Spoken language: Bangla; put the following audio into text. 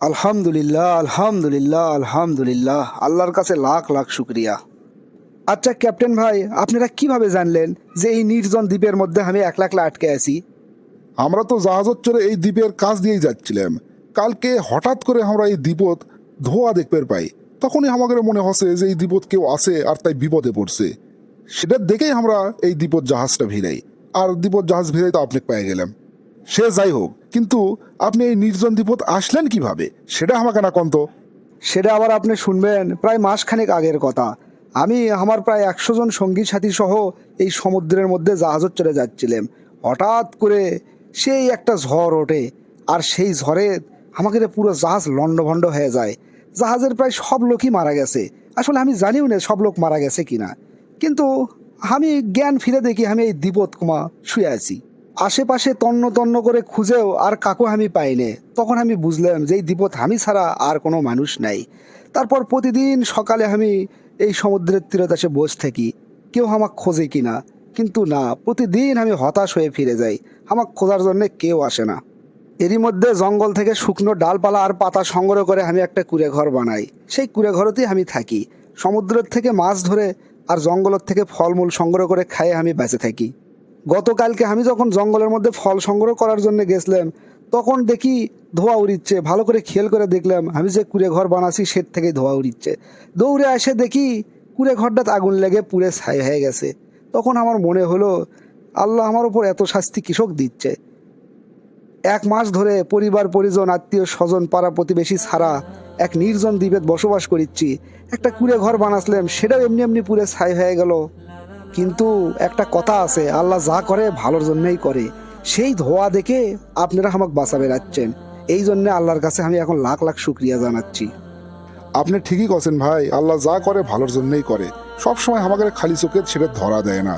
আলহামদুলিল্লাহ আলহামদুলিল্লাহ আলহামদুলিল্লাহ। আল্লাহর কাছে লাখ লাখ শুক্রিয়া। আচ্ছা ক্যাপ্টেন ভাই, আপনারা কীভাবে জানলেন যে এই নির্জন দ্বীপের মধ্যে আমি একলা একলা আটকে আছি? আমরা তো জাহাজত চড়ে এই দ্বীপের কাছ দিয়েই যাচ্ছিলাম। কালকে হঠাৎ করে আমরা এই দ্বীপত ধোয়া দেখতে পাই। তখনই আমাদের মনে হচ্ছে যে এই দ্বীপত কেউ আছে আর তাই বিপদে পড়ছে। সেটা দেখেই আমরা এই দ্বীপত জাহাজটা ভিড়াই। আর দ্বীপত জাহাজ ভিড়াই তো আপনি পেয়ে গেলাম সে যাই হোক, কিন্তু আপনি এই নির্জন দ্বীপত আসলেন কীভাবে? সেটা আমাকে না কন্ত। সেটা আবার আপনি শুনবেন, প্রায় মাসখানেক আগের কথা। আমি আমার প্রায় একশো জন সঙ্গী সাথী সহ এই সমুদ্রের মধ্যে জাহাজত চলে যাচ্ছিলাম। হঠাৎ করে সেই একটা ঝড় ওঠে, আর সেই ঝড়ে আমাকে পুরো জাহাজ লণ্ডভণ্ড হয়ে যায়। জাহাজের প্রায় সব লোকই মারা গেছে। আসলে আমি জানিও না সব লোক মারা গেছে কিনা। কিন্তু আমি জ্ঞান ফিরে দেখি আমি এই দ্বীপত কুমা শুয়ে আছি। আশেপাশে তন্ন তন্ন করে খুঁজেও আর কাকু আমি পাইনে তখন আমি বুঝলাম যে এই দ্বীপত আমি ছাড়া আর কোনো মানুষ নাই। তারপর প্রতিদিন সকালে আমি এই সমুদ্রের তীরতাসে বসে থাকি। কেউ আমাকে খোঁজে কিনা। কিন্তু না, প্রতিদিন আমি হতাশ হয়ে ফিরে যাই। আমাকে খোঁজার জন্য কেউ আসে না। এরই মধ্যে জঙ্গল থেকে শুকনো ডালপালা আর পাতা সংগ্রহ করে আমি একটা কুড়ে ঘর বানাই। সেই কুড়ে ঘরতেই আমি থাকি। সমুদ্রের থেকে মাছ ধরে আর জঙ্গলের থেকে ফলমূল সংগ্রহ করে খাইয়ে আমি বেঁচে থাকি। গতকালকে আমি যখন জঙ্গলের মধ্যে ফল সংগ্রহ করার জন্য গেছিলাম, তখন দেখি ধোয়া উড়িচ্ছে, ভালো করে খেয়াল করে দেখলাম, আমি যে কুড়ে ঘর বানাচ্ছি সে থেকে ধোয়া উড়িচ্ছে। দৌড়ে এসে দেখি কুড়ে ঘরটাতে আগুন লেগে পুড়ে ছাই হয়ে গেছে। তখন আমার মনে হলো, আল্লাহ আমার উপর এত শাস্তি কৃষক দিচ্ছে? এক মাস ধরে পরিবার, পরিজন, আত্মীয়, স্বজন, পাড়া প্রতিবেশী ছাড়া এক নির্জন দ্বীপে বসবাস করিচ্ছি। একটা কুড়ে ঘর বানাসলাম সেটাও এমনি এমনি পুরে ছাই হয়ে গেল। কিন্তু একটা কথা আছে, আল্লাহ যা করে ভালোর জন্যই করে। সেই ধোয়া দেখে আপনারা আমাকে বাঁচা বেড়াচ্ছেন এই জন্য আল্লাহর কাছে আমি এখন লাখ লাখ শুক্রিয়া জানাচ্ছি। আপনি ঠিকই কছেন ভাই, আল্লাহ যা করে ভালোর জন্যই করে। সবসময় আমাকে খালি চোখে ছেড়ে ধরা দেয় না।